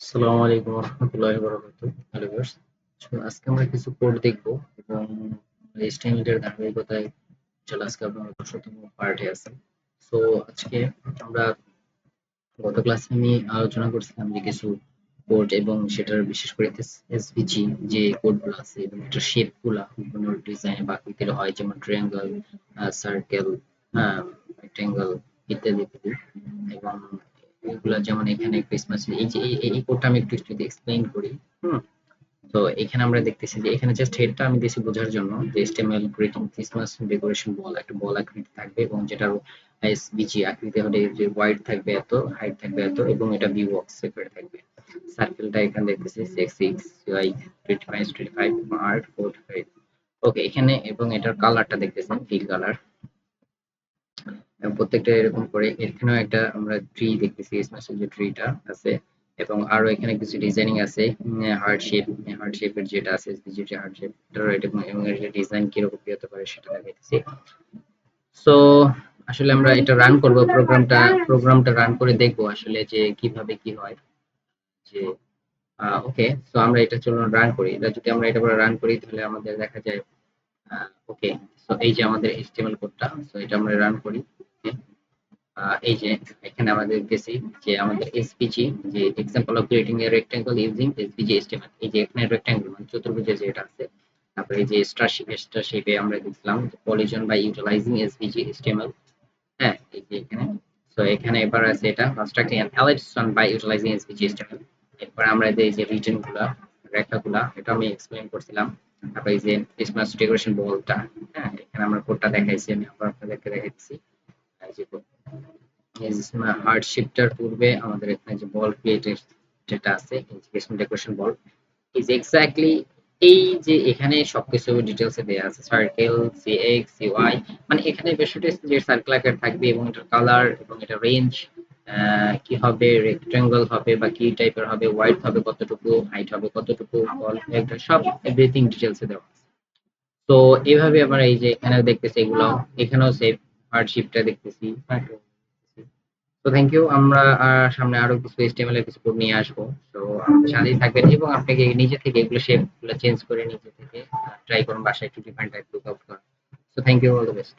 আসসালামু আলাইকুম রহমতুল্লাহি আজকে আমরা কিছু কোড দেখব এবং এর ধারাবাহিকতায় চলে আজকে আপনার দশতম পার্টে আছে সো আজকে আমরা গত ক্লাসে আমি আলোচনা করছিলাম যে কিছু কোড এবং সেটার বিশেষ করে এসভিজি যে কোডগুলো আছে এবং এটার শেপগুলো বিভিন্ন ডিজাইন বা আকৃতির হয়, যেমন ট্রায়াঙ্গেল সার্কেল রেক্টেঙ্গেল ইত্যাদি ইত্যাদি। এবং এগুলা যেমন এখানে ক্রিসমাস এই যে এই- কোডটা আমি একটু যদি এক্সপ্লেইন করি। হুম। তো এখানে আমরা দেখতেছি যে এখানে জাস্ট হেডটা আমি দিয়েছি বোঝার জন্য যে HTML greeting Christmas decoration ball একটা বল আকৃতি থাকবে এবং যেটার এসভিজি আকৃতি হলে যে ওয়াইড থাকবে এত হাইট থাকবে এত এবং এটা ভিউ বক্স সেপারেট থাকবে। সার্কেলটা এখানে দেখতেছি six six Y twenty five twenty five art forty five okay এখানে এবং এটার কালারটা দেখতেছেন ফিল কালার প্রত্যেকটা এরকম করে এখানেও একটা আমরা ট্রি দেখতেছি ক্রিসমাসের যে ট্রিটা আছে এবং আরও এখানে কিছু ডিজাইনিং আছে হার্ট শেপ হার্ট শেপের যেটা আছে যেটা হার্ট শেপ এবং এর ডিজাইন কীরকম হতে পারে সেটা দেখাইতেছি। সো আসলে আমরা এটা রান করব প্রোগ্রামটা প্রোগ্রামটা রান করে দেখব আসলে যে কীভাবে কি হয়। যে ওকে সো আমরা এটা চলুন রান করি। এটা যদি আমরা এটা রান করি, তাহলে আমাদের দেখা যায় ওকে সো এই যে আমাদের HTML কোডটা সো এটা আমরা রান করি। এই যে এখানে আমাদের গেছি যে আমাদের এসপিজি যে example of creating a rectangle using SPG HTML, এই যে এখানে রেক্টেঙ্গল মানে চতুর্ভুজের যেটা আছে, তারপরে যে স্টার শেপ স্টার শেপে আমরা দেখলাম polygon by utilising SPG HTML হ্যাঁ এই যে এখানে। সো এখানে এবার আছে এটা constructing an ellipse by utilising SPG HTML এরপর আমরা এই যে রিজনগুলা রেখাগুলা, এটা আমি এক্সপ্লেইন করছিলাম। তারপরে এই যে ক্রিসমাস ডেকোরেশন বলটা হ্যাঁ এখানে আমরা কোডটা দেখাইছি, আমি আবার আপনাদেরকে দেখাচ্ছি এই যে হার্ট শিফটার পূর্বে আমাদের এখানে যে বল যেটা আছে ডেকোরেশন বল ইজ এক্স্যাক্টলি এই যে এখানে সবকিছু ডিটেলস দেয়া আছে circle C X C Y মানে এখানে বিষয়টা যে সার্কেল আকার থাকবে এবং এটার কালার এবং এটা রেঞ্জ কি হবে রেক্টেঙ্গল হবে বা কি টাইপের হবে ওয়াইড হবে কতটুকু হাইট হবে কতটুকু বল একটা সব এভরিথিং এ দেওয়া তো এইভাবে আমরা এই যে এখানে দেখতেছি, এগুলো, এখানেও সেভ হার্ডশিপটা দেখতেছি। তো থ্যাংক ইউ আমরা সামনে আরও কিছু এইচটিএমএল এর কিছু কোড নিয়ে আসব। তো আমাদের সাথেই থাকবেন এবং আপনাকে নিজে থেকে এগুলো শেপগুলো চেঞ্জ করে নিজে থেকে ট্রাই করুন, বাসায় একটু ডিফারেন্ট টাইপ লুক আউট করুন। So thank you all the best